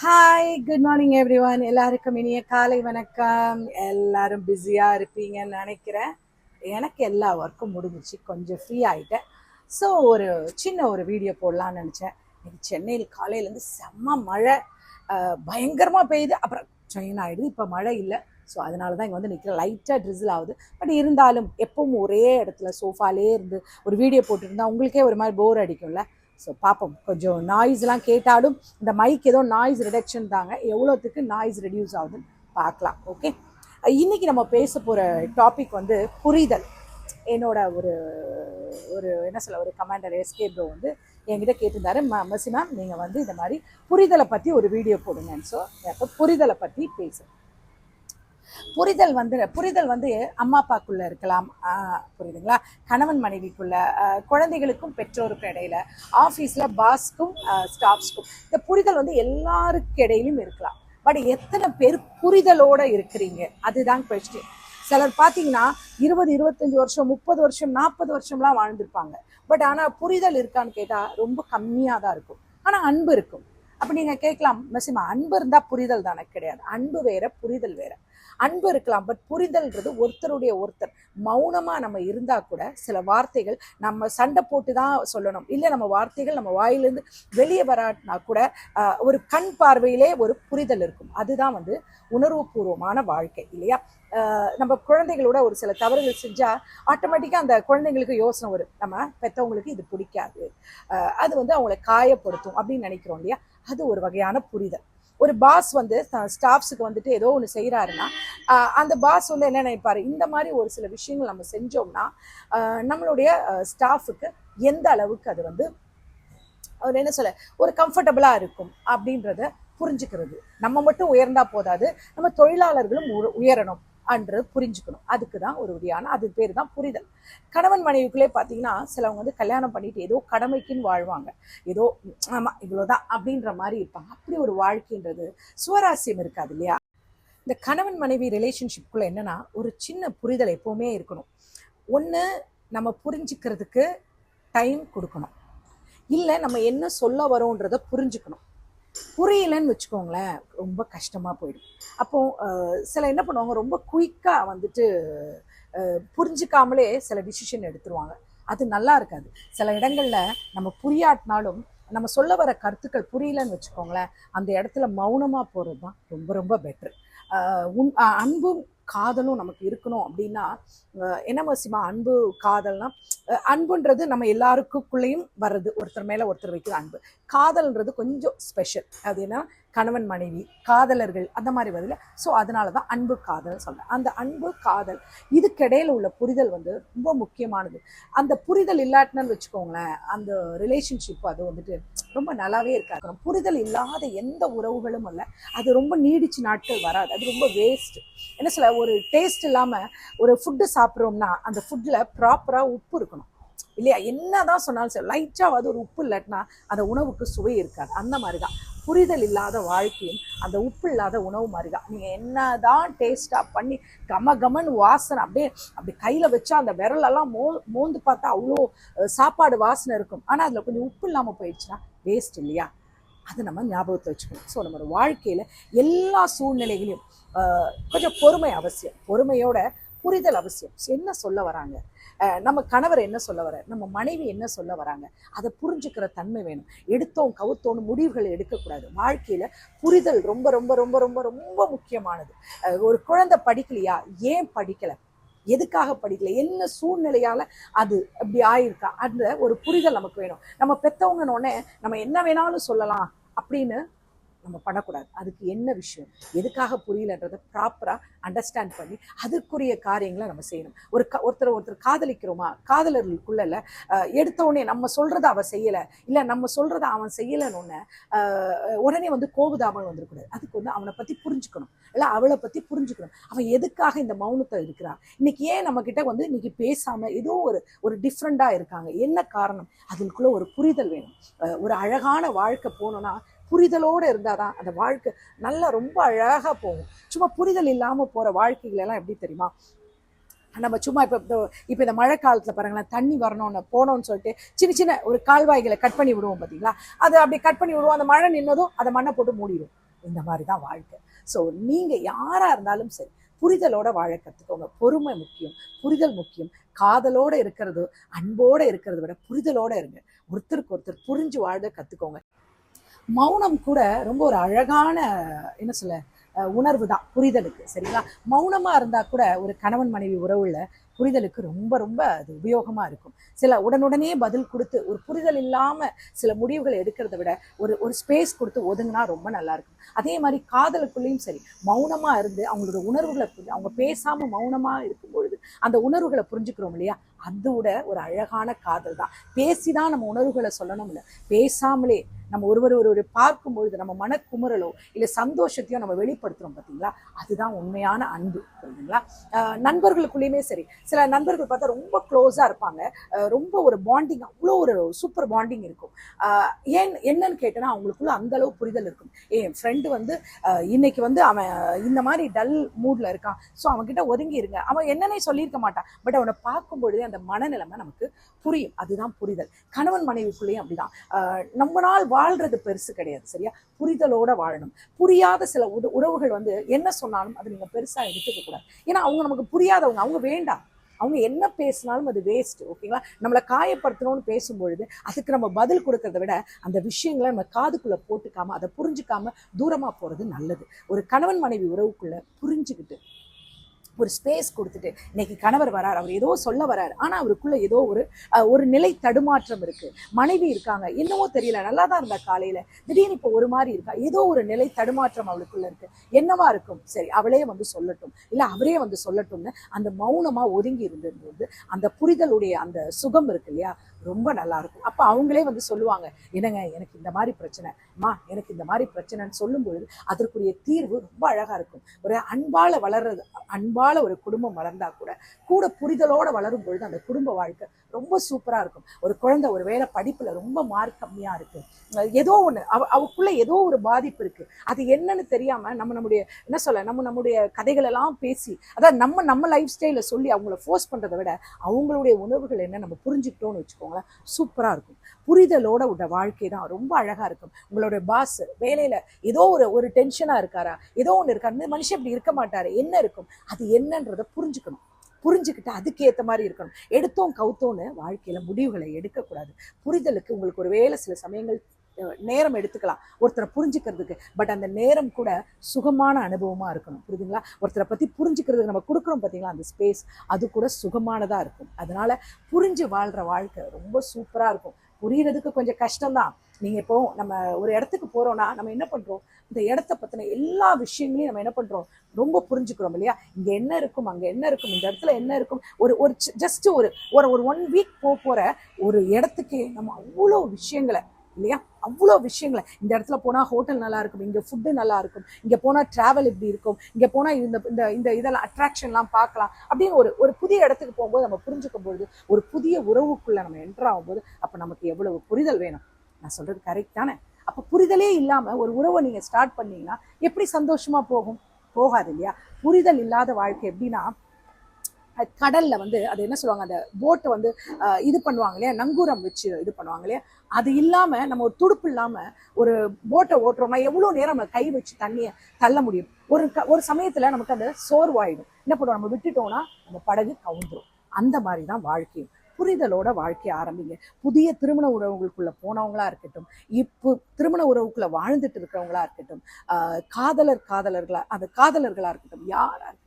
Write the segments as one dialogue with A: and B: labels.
A: Hi good morning everyone எல்லாருக்கும் இனிய காலை வணக்கம். எல்லாரும் பிஸியாக இருப்பீங்கன்னு நினைக்கிறேன். எனக்கு எல்லா ஒர்க்கும் முடிஞ்சிச்சு. கொஞ்சம் ஃப்ரீ ஆகிட்டேன் ஸோ ஒரு சின்ன ஒரு வீடியோ போடலான்னு நினச்சேன். இன்னைக்கு சென்னையில் காலையிலேருந்து செம்ம மழை. பயங்கரமாக பெய்யுது. அப்புறம் செயின் ஆகிடுது இப்போ மழை இல்லை. ஸோ அதனால தான் இங்கே வந்து நிற்கிற லைட்டாக ட்ரிசில் ஆகுது. பட் இருந்தாலும் எப்பவும் ஒரே இடத்துல சோஃபாலே இருந்து ஒரு வீடியோ போட்டுருந்தா உங்களுக்கே ஒரு மாதிரி போர் அடிக்கும்ல. ஸோ பார்ப்போம் கொஞ்சம் நாய்ஸ்லாம் கேட்டாலும் இந்த மைக் ஏதோ நாய்ஸ் ரிடக்ஷன் தாங்க. எவ்வளோத்துக்கு நாய்ஸ் ரெடியூஸ் ஆகுதுன்னு பார்க்கலாம். ஓகே இன்னைக்கு நம்ம பேச போகிற டாபிக் வந்து புரிதல். என்னோட ஒரு ஒரு என்ன சொல்ல ஒரு கமாண்டர் எஸ்கே ப்ரோ வந்து என்கிட்ட கேட்டிருந்தாரு. ம மசி மேம் நீங்கள் வந்து இந்த மாதிரி புரிதலை பற்றி ஒரு வீடியோ போடுங்கன்னு. ஸோ அப்போ புரிதலை பற்றி பேசுகிறேன் புரிதல் வந்து புரிதல் வந்து அம்மா அப்பாக்குள்ளே இருக்கலாம். ஆஹ் புரியுதுங்களா? கணவன் மனைவிக்குள்ள குழந்தைகளுக்கும் பெற்றோருக்கும் இடையில ஆஃபீஸில் பாஸ்க்கும் ஸ்டாஃப்ஸ்க்கும் இந்த புரிதல் வந்து எல்லாருக்கு இடையிலும் இருக்கலாம். பட் எத்தனை பேர் புரிதலோட இருக்கிறீங்க? அதுதான் கொஸ்டின் சிலர் பார்த்தீங்கன்னா இருபது இருபத்தஞ்சி வருஷம் முப்பது வருஷம் நாற்பது வருஷம்லாம் வாழ்ந்திருப்பாங்க. பட் ஆனால் புரிதல் இருக்கான்னு கேட்டால் ரொம்ப கம்மியாக தான் இருக்கும். ஆனால் அன்பு இருக்கும். அப்போ நீங்கள் கேட்கலாம் மெசிமா அன்பு இருந்தால் புரிதல் தானே கிடையாது. அன்பு வேற புரிதல் வேற. அன்பு இருக்கலாம் பட் புரிதல்ன்றது ஒருத்தருடைய ஒருத்தர். மௌனமாக நம்ம இருந்தால் கூட சில வார்த்தைகள் நம்ம சண்டை போட்டு தான் சொல்லணும். இல்லை நம்ம வார்த்தைகள் நம்ம வாயிலிருந்து வெளியே வராட்டினா கூட ஒரு கண் பார்வையிலே ஒரு புரிதல் இருக்கும். அதுதான் வந்து உணர்வுபூர்வமான வாழ்க்கை இல்லையா? நம்ம குழந்தைகளோட ஒரு சில தவறுகள் செஞ்சால் ஆட்டோமேட்டிக்காக அந்த குழந்தைங்களுக்கு யோசனை வரும். நம்ம பெற்றவங்களுக்கு இது பிடிக்காது. அது வந்து அவங்களை காயப்படுத்தும் அப்படின்னு நினைக்கிறோம் இல்லையா? அது ஒரு வகையான புரிதல். ஒரு பாஸ் வந்து ஸ்டாஃப்ஸுக்கு வந்துட்டு ஏதோ ஒன்று செய்கிறாருன்னா அந்த பாஸ் வந்து என்ன நினைப்பாரு? இந்த மாதிரி ஒரு சில விஷயங்கள் நம்ம செஞ்சோம்னா நம்மளுடைய ஸ்டாஃபுக்கு எந்த அளவுக்கு அது வந்து அவர் என்ன சொல்ல ஒரு கம்ஃபர்டபுளாக இருக்கும் அப்படின்றத புரிஞ்சுக்கிறது. நம்ம மட்டும் உயர்ந்தா போதாது. நம்ம தொழிலாளர்களும் உ- உயரணும். அன்று புரிஞ்சுக்கணும். அதுக்கு தான் ஒரு வழியான அது பேர் தான் புரிதல். கணவன் மனைவிக்குள்ளே பார்த்தீங்கன்னா சிலவங்க வந்து கல்யாணம் பண்ணிட்டு ஏதோ கடமைக்குன்னு வாழ்வாங்க. ஏதோ ஆமாம் இவ்வளோதான் அப்படின்ற மாதிரி இருப்பாங்க. அப்படி ஒரு வாழ்க்கைன்றது சுவராசியம் இருக்காது இல்லையா? இந்த கணவன் மனைவி ரிலேஷன்ஷிப்குள்ளே என்னென்னா ஒரு சின்ன புரிதல் எப்போவுமே இருக்கணும். ஒன்று நம்ம புரிஞ்சுக்கிறதுக்கு டைம் கொடுக்கணும். இல்லை நம்ம என்ன சொல்ல வரோன்றதை புரிஞ்சுக்கணும். புரியலன்னு வச்சுக்கோங்களேன் ரொம்ப கஷ்டமாக போயிடும். அப்போ சில என்ன பண்ணுவாங்க ரொம்ப குயிக்காக வந்துட்டு புரிஞ்சுக்காமலே சில டிசிஷன் எடுத்துருவாங்க. அது நல்லா இருக்காது. சில இடங்களில் நம்ம புரியாட்டினாலும் நம்ம சொல்ல வர கருத்துக்கள் புரியலன்னு வச்சுக்கோங்களேன் அந்த இடத்துல மௌனமாக போகிறது தான் ரொம்ப ரொம்ப பெட்ரு உன் அன்பும் காதலும் நமக்கு இருக்கணும் அப்படின்னா என்ன மசிமா அன்பு காதல்னா அன்புன்றது நம்ம எல்லாருக்குள்ளேயும் வர்றது. ஒருத்தர் மேலே ஒருத்தர் வைக்கிற அன்பு. காதல்ன்றது கொஞ்சம் ஸ்பெஷல் அது என்ன? கணவன் மனைவி காதலர்கள் அந்த மாதிரி வருதுல ஸோ அதனால தான் அன்பு காதல் சொல்கிறேன் அந்த அன்பு காதல் இதுக்கிடையில் உள்ள புரிதல் வந்து ரொம்ப முக்கியமானது. அந்த புரிதல் இல்லாட்டினு வச்சுக்கோங்களேன் அந்த ரிலேஷன்ஷிப் அது வந்துட்டு ரொம்ப நல்லாவே இருக்காது. புரிதல் இல்லாத எந்த உறவுகளும் இல்லை. அது ரொம்ப நீடிச்சு நாட்கள் வராது. அது ரொம்ப வேஸ்ட் என்ன சொல்ல ஒரு டேஸ்ட் இல்லாமல் ஒரு ஃபுட்டு சாப்பிட்றோம்னா அந்த ஃபுட்டில் ப்ராப்பராக உப்பு இருக்கணும். இல்லையா? என்னதான் சொன்னாலும் சரி லைட்டாக அது ஒரு உப்பு இல்லாட்டினா அந்த உணவுக்கு சுவை இருக்காது. அந்த மாதிரி தான் புரிதல் இல்லாத வாழ்க்கையும் அந்த உப்பு இல்லாத உணவு மாதிரி தான் நீங்கள் என்னதான் டேஸ்ட்டாக பண்ணி கம கமன்னு வாசனை அப்படியே அப்படி கையில் வச்சா அந்த விரலெல்லாம் மோ மோந்து பார்த்தா அவ்வளோ சாப்பாடு வாசனை இருக்கும். ஆனால் அதில் கொஞ்சம் உப்பு இல்லாமல் போயிடுச்சுன்னா வேஸ்ட் இல்லையா? அதை நம்ம ஞாபகத்தை வச்சுக்கணும். ஸோ நம்மளோட வாழ்க்கையில் எல்லா சூழ்நிலைகளையும் கொஞ்சம் பொறுமை அவசியம். பொறுமையோட புரிதல் அவசியம். என்ன சொல்ல வராங்க? நம்ம கணவர் என்ன சொல்ல வர நம்ம மனைவி என்ன சொல்ல வராங்க? அதை புரிஞ்சுக்கிற தன்மை வேணும். எடுத்தோம் கவுத்தோன்னு முடிவுகள் எடுக்கக்கூடாது. வாழ்க்கையில் புரிதல் ரொம்ப ரொம்ப ரொம்ப ரொம்ப ரொம்ப முக்கியமானது. ஒரு குழந்தை படிக்கலையா? ஏன் படிக்கலை? எதுக்காக படிக்கல? என்ன சூழ்நிலையால் அது அப்படி ஆயிருக்கா? அந்த ஒரு புரிதல் நமக்கு வேணும். நம்ம பெத்தவங்கன்னொடனே நம்ம என்ன வேணாலும் சொல்லலாம் அப்படின்னு நம்ம பண்ணக்கூடாது. அதுக்கு என்ன விஷயம்? எதுக்காக புரியலன்றதை ப்ராப்பராக அண்டர்ஸ்டாண்ட் பண்ணி அதற்குரிய காரியங்களை நம்ம செய்யணும். ஒரு க ஒருத்தர் ஒருத்தர் காதலிக்கிறோமா? காதலர்களுக்குள்ள இல்ல, எடுத்த உடனே நம்ம சொல்றதை அவன் செய்யலை. இல்லை நம்ம சொல்றதை அவன் செய்யலைன்னு ஒன்று உடனே வந்து கோபுதாமல் வந்துடக்கூடாது. அதுக்கு வந்து அவனை பற்றி புரிஞ்சுக்கணும். இல்லை அவளை பற்றி புரிஞ்சுக்கணும். அவன் எதுக்காக இந்த மௌனத்தை இருக்கிறான் இன்னைக்கு ஏன் நம்ம கிட்ட வந்து இன்னைக்கு பேசாமல் ஏதோ ஒரு ஒரு டிஃப்ரெண்ட்டாக இருக்காங்க? என்ன காரணம்? அதுக்குள்ளே ஒரு புரிதல் வேணும். ஒரு அழகான வாழ்க்கை போகணும்னா புரிதலோடு இருந்தால் தான் அந்த வாழ்க்கை நல்லா ரொம்ப அழகாக போகும். சும்மா புரிதல் இல்லாமல் போகிற வாழ்க்கைகளெல்லாம் எப்படி தெரியுமா? நம்ம சும்மா இப்போ இப்போ இந்த மழை காலத்தில் பாருங்களேன் தண்ணி வரணும்னு போனோம்னு சொல்லிட்டு சின்ன சின்ன ஒரு கால்வாய்களை கட் பண்ணி விடுவோம் பார்த்தீங்களா அதை அப்படி கட் பண்ணி விடுவோம். அந்த மழை நின்னதும் அதை மண்ணை போட்டு மூடிடும் இந்த மாதிரி தான் வாழ்க்கை. ஸோ நீங்கள் யாராக இருந்தாலும் சரி புரிதலோட வாழ கற்றுக்கோங்க பொறுமை முக்கியம். புரிதல் முக்கியம். காதலோட இருக்கிறது அன்போடு இருக்கிறத விட புரிதலோட இருங்க. ஒருத்தருக்கு ஒருத்தர் புரிஞ்சு வாழ கற்றுக்கோங்க மௌனம் கூட ரொம்ப ஒரு அழகான என்ன சொல்ல உணர்வு தான் புரிதலுக்கு சரிங்களா? மௌனமாக இருந்தால் கூட ஒரு கணவன் மனைவி உறவுல புரிதலுக்கு ரொம்ப ரொம்ப அது உபயோகமாக இருக்கும். சில உடனுடனே பதில் கொடுத்து ஒரு புரிதல் இல்லாமல் சில முடிவுகளை எடுக்கிறத விட ஒரு ஒரு ஸ்பேஸ் கொடுத்து ஒதுங்கினா ரொம்ப நல்லாயிருக்கும் அதே மாதிரி காதலுக்குள்ளேயும் சரி மௌனமாக இருந்து அவங்களோட உணர்வுகளை புரிஞ்சு அவங்க பேசாமல் மௌனமாக இருக்கும் பொழுது அந்த உணர்வுகளை புரிஞ்சுக்கிறோம் இல்லையா? அதோட ஒரு அழகான காதல் தான். பேசிதான் நம்ம உணர்வுகளை சொல்லணும் இல்லை பேசாமலே நம்ம ஒருவர் ஒருவர் பார்க்கும் பொழுது நம்ம மனக்குமுறலோ இல்லை சந்தோஷத்தையோ நம்ம வெளிப்படுத்துகிறோம் பார்த்தீங்களா அதுதான் உண்மையான அன்பு புரியுதுங்களா? நண்பர்களுக்குள்ளேயுமே சரி சில நண்பர்கள் பார்த்தா ரொம்ப க்ளோஸாக இருப்பாங்க. ரொம்ப ஒரு பாண்டிங் அவ்வளோ ஒரு சூப்பர் பாண்டிங் இருக்கும். ஏன் என்னன்னு கேட்டேன்னா அவங்களுக்குள்ள அந்தளவு புரிதல் இருக்கும். ஏன் என் ஃப்ரெண்டு வந்து இன்னைக்கு வந்து அவன் இந்த மாதிரி டல் மூடில் இருக்கான். ஸோ அவன்கிட்ட ஒதுங்கி இருங்க அவன் என்னன்னே சொல்லியிருக்க மாட்டான். பட் அவனை பார்க்கும் பொழுதே அந்த மனநிலைமை நமக்கு புரியும். அதுதான் புரிதல். கணவன் மனைவிக்குள்ளேயும் அப்படிதான். நம்ம நாள் வாழ்றது பெருசு கிடையாது சரியா? புரிதலோட வாழணும். புரியாத சில உத- உறவுகள் வந்து என்ன சொன்னாலும் அதை நீங்க பெருசா எடுத்துக்க கூடாது. ஏன்னா அவங்க நமக்கு புரியாதவங்க அவங்க வேண்டாம். அவங்க என்ன பேசினாலும் அது வேஸ்ட் ஓகேங்களா நம்மளை காயப்படுத்தணும்னு பேசும்பொழுது அதுக்கு நம்ம பதில் கொடுக்கறத விட அந்த விஷயங்களை நம்ம காதுக்குள்ள போட்டுக்காம அதை புரிஞ்சுக்காம தூரமா போறது நல்லது. ஒரு கணவன் மனைவி உறவுக்குள்ள புரிஞ்சுக்கிட்டு ஒரு ஸ்பேஸ் கொடுத்துட்டு இன்னைக்கு கணவர் வரார் அவர் ஏதோ சொல்ல வரார் ஆனால் அவருக்குள்ள ஏதோ ஒரு ஒரு நிலை தடுமாற்றம் இருக்கு. மனைவி இருக்காங்க என்னவோ தெரியல நல்லா தான் இருந்தா காலையில திடீர்னு இப்போ ஒரு மாதிரி இருக்கா ஏதோ ஒரு நிலை தடுமாற்றம் அவளுக்குள்ள இருக்கு. என்னவா இருக்கும்? சரி அவளே வந்து சொல்லட்டும். இல்லை அவரே வந்து சொல்லட்டும்னு அந்த மௌனமா ஒதுங்கி இருந்திருந்தது அந்த புரிதலுடைய அந்த சுகம் இருக்கு இல்லையா? ரொம்ப நல்லா இருக்கும். அவங்களே வந்து சொல்லுவாங்க என்னங்க எனக்கு இந்த மாதிரி பிரச்சனை. அம்மா எனக்கு இந்த மாதிரி பிரச்சனைன்னு சொல்லும் பொழுது அதற்குரிய தீர்வு ரொம்ப அழகா இருக்கும். ஒரு அன்பால வளர்றது அன்பால ஒரு குடும்பம் வளர்ந்தா கூட கூட புரிதலோட வளரும் பொழுது அந்த குடும்ப வாழ்க்கை ரொம்ப சூப்பரா இருக்கும். ஒரு குழந்தை ஒரு வேளை படிப்புல ரொம்ப மார்க் கம்மியா இருக்கு. ஏதோ ஒன்று அவ அவக்குள்ள ஏதோ ஒரு பாதிப்பு இருக்கு. அது என்னன்னு தெரியாம நம்ம நம்முடைய என்ன சொல்ல நம்ம நம்முடைய கதைகள் எல்லாம் பேசி அதாவது நம்ம நம்ம லைஃப் ஸ்டைல சொல்லி அவங்கள ஃபோர்ஸ் பண்றதை விட அவங்களுடைய உணர்வுகள் என்ன நம்ம புரிஞ்சுக்கிட்டோம்னு வச்சுக்கோங்களேன் சூப்பரா இருக்கும். புரிதலோட உள்ள வாழ்க்கை தான் ரொம்ப அழகா இருக்கும். உங்களோட பாஸ் வேலையில ஏதோ ஒரு ஒரு டென்ஷனா இருக்காரா? ஏதோ ஒன்று இருக்கா? இந்த மனுஷன் இப்படி இருக்க மாட்டாரு. என்ன இருக்கும்? அது என்னன்றதை புரிஞ்சுக்கணும். புரிஞ்சுக்கிட்டு அதுக்கு ஏத்த மாதிரி இருக்கணும். எடுத்தோம் கவுத்தோன்னு வாழ்க்கையில முடிவுகளை எடுக்கக்கூடாது. புரிதலுக்கு உங்களுக்கு ஒரு வேலை சில சமயங்கள் நேரம் எடுத்துக்கலாம். ஒருத்தரை புரிஞ்சுக்கிறதுக்கு. பட் அந்த நேரம் கூட சுகமான அனுபவமாக இருக்கணும். புரியுதுங்களா? ஒருத்தரை பற்றி புரிஞ்சுக்கிறதுக்கு நம்ம கொடுக்குறோம் பார்த்தீங்களா அந்த ஸ்பேஸ் அது கூட சுகமானதாக இருக்கும். அதனால் புரிஞ்சு வாழ்கிற வாழ்க்கை ரொம்ப சூப்பராக இருக்கும். புரியறதுக்கு கொஞ்சம் கஷ்டம்தான். நீங்கள் இப்போ நம்ம ஒரு இடத்துக்கு போகிறோன்னா நம்ம என்ன பண்ணுறோம் இந்த இடத்த பற்றின எல்லா விஷயங்களையும் நம்ம என்ன பண்ணுறோம் ரொம்ப புரிஞ்சுக்கிறோம் இல்லையா? இங்கே என்ன இருக்கும்? அங்கே என்ன இருக்கும்? இந்த இடத்துல என்ன இருக்கும்? ஒரு ஒரு ஜஸ்ட் ஒரு ஒரு ஒரு ஒன் வீக் போக போகிற ஒரு இடத்துக்கு நம்ம அவ்வளோ விஷயங்களை இல்லையா? அவ்வளோ விஷயங்களை. இந்த இடத்துல போனால் ஹோட்டல் நல்லா இருக்கும் இங்கே ஃபுட்டு நல்லா இருக்கும் இங்கே போனால் ட்ராவல் இப்படி இருக்கும் இங்கே போனால் இந்த இந்த இந்த இதெல்லாம் அட்ராக்ஷன்லாம் பார்க்கலாம் அப்படின்னு ஒரு ஒரு புதிய இடத்துக்கு போகும்போது நம்ம புரிஞ்சுக்கும் பொழுது ஒரு புதிய உறவுக்குள்ளே நம்ம என்டர் ஆகும்போது அப்போ நமக்கு எவ்வளவு புரிதல் வேணும்? நான் சொல்கிறது கரெக்ட் தானே? அப்போ புரிதலே இல்லாமல் ஒரு உறவை நீங்கள் ஸ்டார்ட் பண்ணீங்கன்னா எப்படி சந்தோஷமாக போகும்? போகாது இல்லையா? புரிதல் இல்லாத வாழ்க்கை எப்படின்னா கடல்ல வந்து அது என்ன சொல்லுவாங்க? அந்த போட்டை வந்து இது பண்ணுவாங்க இல்லையா? நங்கூரம் வச்சு இது பண்ணுவாங்க இல்லையா? அது இல்லாம நம்ம ஒரு துடுப்பு இல்லாம ஒரு போட்டை ஓட்டுறோம்னா எவ்வளவு நேரம் நம்ம கை வச்சு தண்ணியை தள்ள முடியும்? ஒரு க- ஒரு சமயத்துல நமக்கு அந்த சோர்வாயிடும். என்ன பண்ணுவோம்? நம்ம விட்டுட்டோம்னா நம்ம படகு கவுந்துரும். அந்த மாதிரி தான் வாழ்க்கையும் புரிதலோட வாழ்க்கைய ஆரம்பிங்க. புதிய திருமண உறவுகளுக்குள்ள போனவங்களா இருக்கட்டும் இப்போ திருமண உறவுக்குள்ள வாழ்ந்துட்டு இருக்கிறவங்களா இருக்கட்டும் காதலர் காதலர்களா அந்த காதலர்களா இருக்கட்டும் யாரா இருக்கட்டும்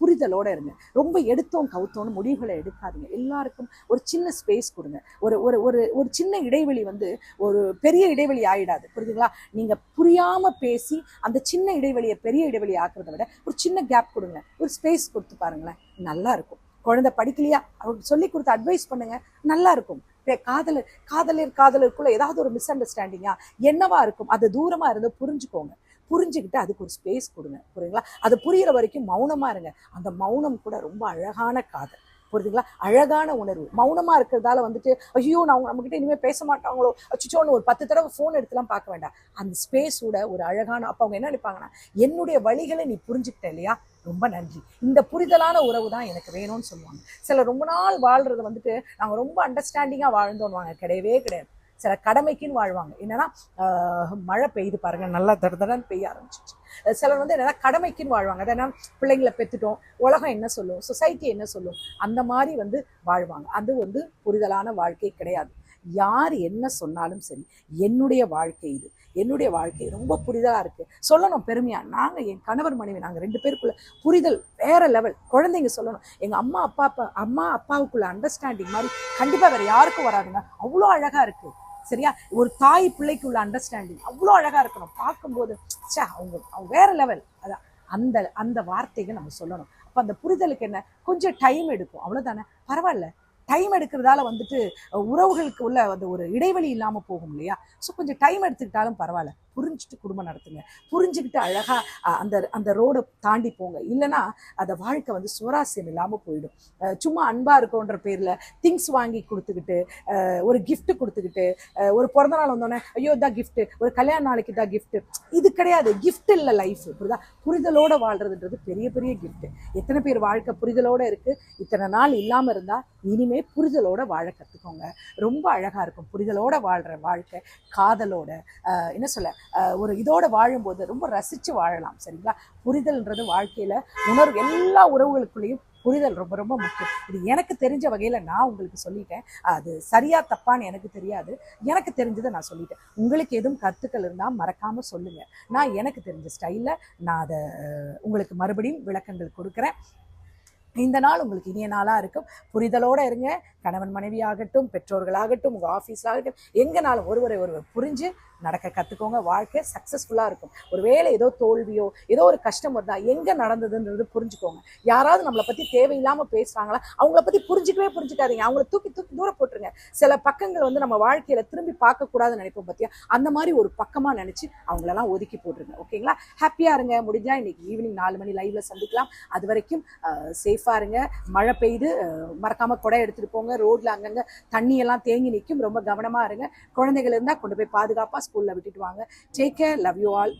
A: புரிதலோடு இருங்க. ரொம்ப எடுத்தோம் கவுத்தோன்னு முடிவுகளை எடுக்காதீங்க. எல்லாருக்கும் ஒரு சின்ன ஸ்பேஸ் கொடுங்க. ஒரு ஒரு ஒரு ஒரு சின்ன இடைவெளி வந்து ஒரு பெரிய இடைவெளி ஆயிடாது. புரியுதுங்களா? நீங்கள் புரியாமல் பேசி அந்த சின்ன இடைவெளியை பெரிய இடைவெளி ஆக்குறத விட ஒரு சின்ன கேப் கொடுங்க. ஒரு ஸ்பேஸ் கொடுத்து பாருங்களேன். நல்லா இருக்கும். குழந்தை படிக்கலையா? அவருக்கு சொல்லி கொடுத்து அட்வைஸ் பண்ணுங்க. நல்லா இருக்கும். காதலர் காதலர் காதலருக்குள்ள ஏதாவது ஒரு மிஸ் அண்டர்ஸ்டாண்டிங்கா என்னவா இருக்கும்? அது தூரமா இருந்து புரிஞ்சுக்கோங்க. புரிஞ்சுக்கிட்டு அதுக்கு ஒரு ஸ்பேஸ் கொடுங்க புரியுங்களா அது புரிகிற வரைக்கும் மௌனமாக இருங்க. அந்த மௌனம் கூட ரொம்ப அழகான காதல் புரியுதுங்களா? அழகான உணர்வு. மௌனமாக இருக்கிறதால வந்துட்டு ஐயோ நான் அவங்க நம்மகிட்ட இனிமேல் பேச மாட்டாங்களோ? அச்சுச்சோன்னு ஒரு பத்து தடவை ஃபோன் எடுத்துலாம் பார்க்க வேண்டாம். அந்த ஸ்பேஸோட ஒரு அழகான அப்போ அவங்க என்ன நினைப்பாங்கன்னா என்னுடைய வழிகளை நீ புரிஞ்சுக்கிட்ட இல்லையா? ரொம்ப நன்றி. இந்த புரிதலான உறவு தான் எனக்கு வேணும்னு சொல்லுவாங்க. சில ரொம்ப நாள் வாழ்றது வந்துட்டு நாங்கள் ரொம்ப அண்டர்ஸ்டாண்டிங்காக வாழ்ந்தோன்னுவாங்க கிடையவே கிடையாது. சில கடமைக்குன்னு வாழ்வாங்க. என்னன்னா மழை பெய்யுது பாருங்க நல்லா தடதடன்னு பெய்ய ஆரம்பிச்சிச்சு சிலர் வந்து என்னன்னா கடமைக்குன்னு வாழ்வாங்க. அதை என்ன பிள்ளைங்களை பெற்றுட்டோம் உலகம் என்ன சொல்லும் சொசைட்டி என்ன சொல்லும் அந்த மாதிரி வந்து வாழ்வாங்க. அது வந்து புரிதலான வாழ்க்கை கிடையாது. யார் என்ன சொன்னாலும் சரி என்னுடைய வாழ்க்கை இது. என்னுடைய வாழ்க்கை ரொம்ப புரிதலாக இருக்குது சொல்லணும் பெருமையாக நாங்கள் என் கணவர் மனைவி நாங்கள் ரெண்டு பேருக்குள்ளே புரிதல் வேறு லெவல் குழந்தைங்க சொல்லணும். எங்கள் அம்மா அப்பா அப்பா அம்மா அப்பாவுக்குள்ள அண்டர்ஸ்டாண்டிங் மாதிரி கண்டிப்பாக வேறு யாருக்கும் வராதுங்க. அவ்வளோ அழகாக இருக்குது சரியா? ஒரு தாய் பிள்ளைக்கு உள்ள அண்டர்ஸ்டாண்டிங் அவ்வளோ அழகா இருக்கணும். பார்க்கும்போது சே அவங்க அவங்க வேற லெவல் அதான். அந்த அந்த வார்த்தைகள் நம்ம சொல்லணும். அப்போ அந்த புரிதலுக்கு என்ன? கொஞ்சம் டைம் எடுக்கும். அவ்வளோதானே பரவாயில்ல. டைம் எடுக்கிறதால வந்துட்டு உறவுகளுக்கு உள்ள அந்த ஒரு இடைவெளி இல்லாமல் போகும் இல்லையா? ஸோ கொஞ்சம் டைம் எடுத்துக்கிட்டாலும் பரவாயில்ல. புரிஞ்சுட்டு குடும்பம் நடத்துங்க. புரிஞ்சுக்கிட்டு அழகாக அந்த அந்த ரோடை தாண்டி போங்க. இல்லைன்னா அந்த வாழ்க்கை வந்து சுவராசியம் இல்லாமல் போயிடும். சும்மா அன்பாக இருக்கோன்ற பேரில் திங்ஸ் வாங்கி கொடுத்துக்கிட்டு ஒரு கிஃப்ட் கொடுத்துக்கிட்டு ஒரு பிறந்த நாள் வந்தோடனே ஐயோ இதான் கிஃப்ட்டு ஒரு கல்யாண நாளைக்கு தான் கிஃப்ட்டு இது கிடையாது. கிஃப்ட் இல்லை லைஃப் புரியுதா? புரிதலோடு வாழ்கிறதுன்றது பெரிய பெரிய கிஃப்ட்டு எத்தனை பேர் வாழ்க்கை புரிதலோட இருக்குது இத்தனை நாள் இல்லாமல் இருந்தால் இனிமே புரிதலோட வாழ கற்றுக்கோங்க ரொம்ப அழகாக இருக்கும். புரிதலோட வாழ்கிற வாழ்க்கை காதலோட என்ன சொல்ல ஒரு இதோட வாழும்போது ரொம்ப ரசித்து வாழலாம் சரிங்களா? புரிதல்ன்றது வாழ்க்கையில் உணர்வு எல்லா உறவுகளுக்குள்ளேயும் புரிதல் ரொம்ப ரொம்ப முக்கியம். இது எனக்கு தெரிஞ்ச வகையில் நான் உங்களுக்கு சொல்லிட்டேன். அது சரியா தப்பான்னு எனக்கு தெரியாது. எனக்கு தெரிஞ்சதை நான் சொல்லிட்டேன். உங்களுக்கு எதுவும் கருத்துக்கள் இருந்தால் மறக்காமல் சொல்லுங்கள் நான் எனக்கு தெரிஞ்ச ஸ்டைலில் நான் அதை உங்களுக்கு மறுபடியும் விளக்கங்கள் கொடுக்குறேன். இந்த நாள் உங்களுக்கு இனிய நாளாக இருக்கும். புரிதலோடு இருங்க. கணவன் மனைவியாகட்டும் பெற்றோர்களாகட்டும் உங்கள் ஆஃபீஸில் ஆகட்டும் எங்கேனாலும் ஒருவரை ஒருவர் புரிஞ்சு நடக்க கற்றுக்கோங்க வாழ்க்கை சக்ஸஸ்ஃபுல்லாக இருக்கும். ஒரு வேலை ஏதோ தோல்வியோ ஏதோ ஒரு கஷ்டம் வருதா எங்கே நடந்ததுன்றது புரிஞ்சுக்கோங்க. யாராவது நம்மளை பற்றி தேவையில்லாமல் பேசுகிறாங்களா அவங்கள பற்றி புரிஞ்சிக்கவே புரிஞ்சுக்காதீங்க. அவங்கள தூக்கி தூக்கி தூரம் போட்டுருங்க. சில பக்கங்கள் வந்து நம்ம வாழ்க்கையில் திரும்பி பார்க்கக்கூடாதுன்னு நினைப்போம் பார்த்தியா அந்த மாதிரி ஒரு பக்கமாக நினச்சி அவங்களெல்லாம் ஒதுக்கி போட்டுருங்க. ஓகேங்களா? ஹாப்பியாக இருங்க. முடிஞ்சால் இன்றைக்கி ஈவினிங் நாலு மணி லைவில் சந்திக்கலாம். அது வரைக்கும் சேஃபாக இருங்க. மழை பெய்யுது மறக்காமல் கொடை எடுத்துகிட்டு போங்க. ரோட்டில் அங்கங்கே தண்ணியெல்லாம் தேங்கி நிற்கும் ரொம்ப கவனமாக இருங்க. குழந்தைகள் இருந்தால் கொண்டு போய் பாதுகாப்பாக ஸ்கூலில் விட்டுட்டு வாங்க. Take care love you all